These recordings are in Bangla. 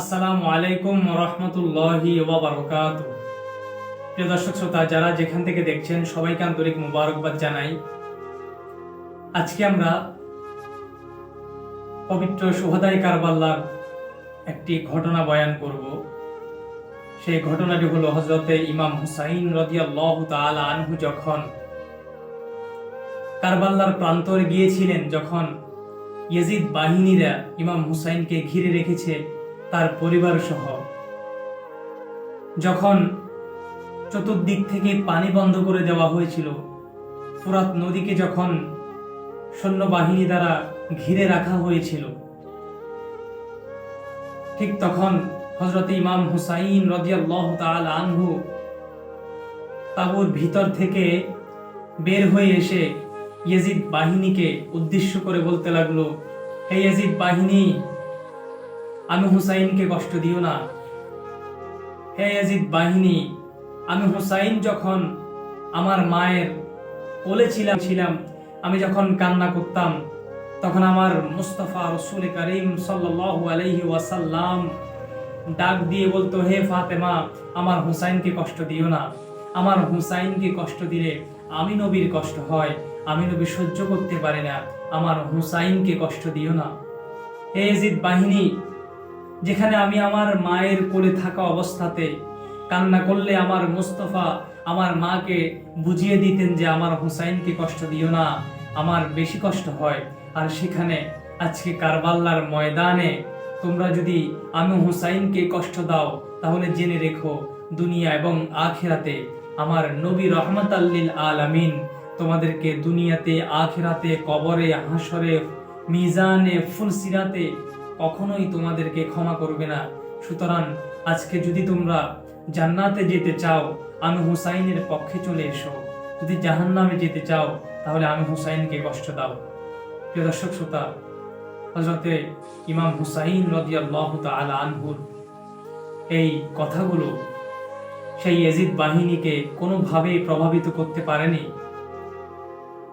আসসালামু আলাইকুম রহমতুল্লাহি ওবরকাত প্রিয় দর্শক শ্রোতা, যারা যেখান থেকে দেখছেন, সবাইকে আন্তরিক মুবারকবাদ জানাই। আজকে আমরা পবিত্র সুহাদাই কারবাল্লার একটি ঘটনা বয়ান করব। সেই ঘটনাটি হলো হজরতে ইমাম হুসাইন রদিয়াল্লাহু তাআলা আনহু যখন কারবাল্লার প্রান্তরে গিয়েছিলেন, যখন ইয়েজিদ বাহিনীরা ইমাম হুসাইনকে ঘিরে রেখেছে তার পরিবার সহ যখন চতুর্দিক থেকে পানি বন্ধ করে দেওয়া হয়েছিল ফুরাত নদীকে যখন সৈন্যবাহিনী দ্বারা ঘিরে রাখা হয়েছিল, ঠিক তখন হজরত ইমাম হুসাইন রদিয়াল্লাহ তাল আনহু তাবুর ভিতর থেকে বের হয়ে এসে ইয়েজিদ বাহিনীকে উদ্দেশ্য করে বলতে লাগল, হে ইয়েজিদ বাহিনী আমি হুসাইনকে কষ্ট দিও না। হে ইয়াজিদ বাহিনী, আমি হুসাইন যখন আমার মায়ের কোলে ছিলাম ছিলাম, আমি যখন কান্না করতাম, তখন আমার মুস্তফা রসুল করিম সাল্লাল্লাহু আলাইহি ওয়াসাল্লাম ডাক দিয়ে বলতো, হে ফাতেমা, আমার হুসাইনকে কষ্ট দিও না। আমার হুসাইনকে কষ্ট দিলে আমি নবীর কষ্ট হয়, আমি নবী সহ্য করতে পারি না। আমার হুসাইনকে কষ্ট দিও না। হে ইয়াজিদ বাহিনী যেখানে আমি আমার মায়ের কোলে থাকা অবস্থাতে কান্না করলে আমার মুস্তফা আমার মাকে বুঝিয়ে দিতেন যে আমার হুসাইনকে কষ্ট দিও না, আমার বেশি কষ্ট হয়। আর সেখানে আজকে কারবাল্লার ময়দানে তোমরা যদি আমি হুসাইনকে কষ্ট দাও, তাহলে জেনে রেখো দুনিয়া এবং আখেরাতে আমার নবী রহমত আল্লিল আলামিন তোমাদেরকে দুনিয়াতে, আখেরাতে, কবরে হাসরে মিজানে, ফুলসিরাতে কখনোই তোমাদেরকে ক্ষমা করবে না। সুতরাং আজকে যদি তোমরা জান্নাতে যেতে চাও আমি হুসাইনের পক্ষে চলে এসো। যদি জাহান্নামে যেতে চাও, তাহলে আমি হুসাইনকে কষ্ট দাও। প্রিয় দর্শক শ্রোতা হজরতে ইমাম হুসাইন রদিয়াল্লাহ তাআলা আনহুর এই কথাগুলো সেই এজিদ বাহিনীকে কোনোভাবেই প্রভাবিত করতে পারেনি।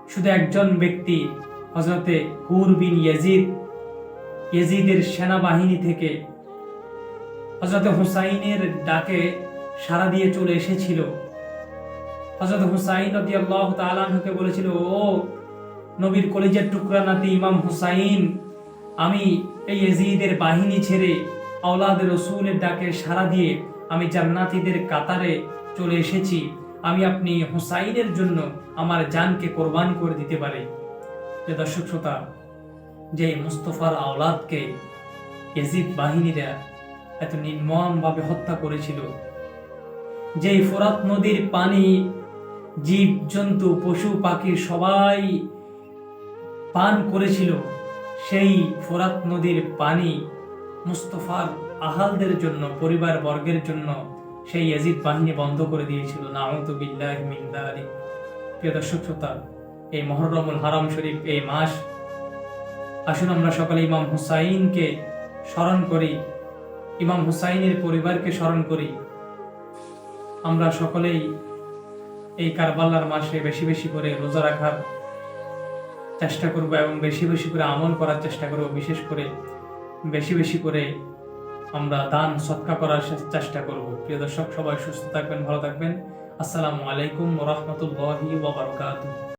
শুধু একজন ব্যক্তি হজরতে হুর বিন ইয়াজিদ ইয়েজিদের সেনাবাহিনী থেকে হজরত হুসাইনের ডাকে সাড়া দিয়ে চলে এসেছিল। হজরত হুসাইন রাদিয়াল্লাহু তাআলা আনহুকে বলেছিল, ও নবীর কলিজার টুকরা নাতি ইমাম হুসাইন, আমি এই ইয়েজিদের বাহিনী ছেড়ে আওলাদ রসুলের ডাকে সাড়া দিয়ে আমি জান্নাতীদের কাতারে চলে এসেছি। আমি আপনি হুসাইনের জন্য আমার জানকে কোরবান করে দিতে পারি। যে দর্শক, শ্রোতা যে মুস্তফার আওলাদকে ইয়াজিদ বাহিনীরা এত নির্মমভাবে হত্যা করেছিল। যেই ফোরাত নদীর পানি, জীব, জন্তু, পশু, পাখি সবাই পান করেছিল, সেই ফোরাত নদীর পানি মুস্তফার আহালদের জন্য, পরিবার বর্গের জন্য সেই এজিদ বাহিনী বন্ধ করে দিয়েছিল। নাউতুবিল্লাহ মিন যালিক প্রিয় দর্শক, শ্রোতা, এই মহররমুল হারাম শরীফ এই মাস আসুন আমরা সকালে ইমাম হুসাইনকে স্মরণ করি। ইমাম হুসাইনের পরিবারকে স্মরণ করি। আমরা সকলেই এই কারবাল্লার মাসে বেশি বেশি করে রোজা রাখার চেষ্টা করব এবং বেশি বেশি করে আমল করার চেষ্টা করব। বিশেষ করে বেশি বেশি করে আমরা দান, সৎকা করার চেষ্টা করব। প্রিয় দর্শক, সবাই সুস্থ থাকবেন, ভালো থাকবেন। আসসালামু আলাইকুম রহমতুল্লাহি ওয়া বারাকাতুহু।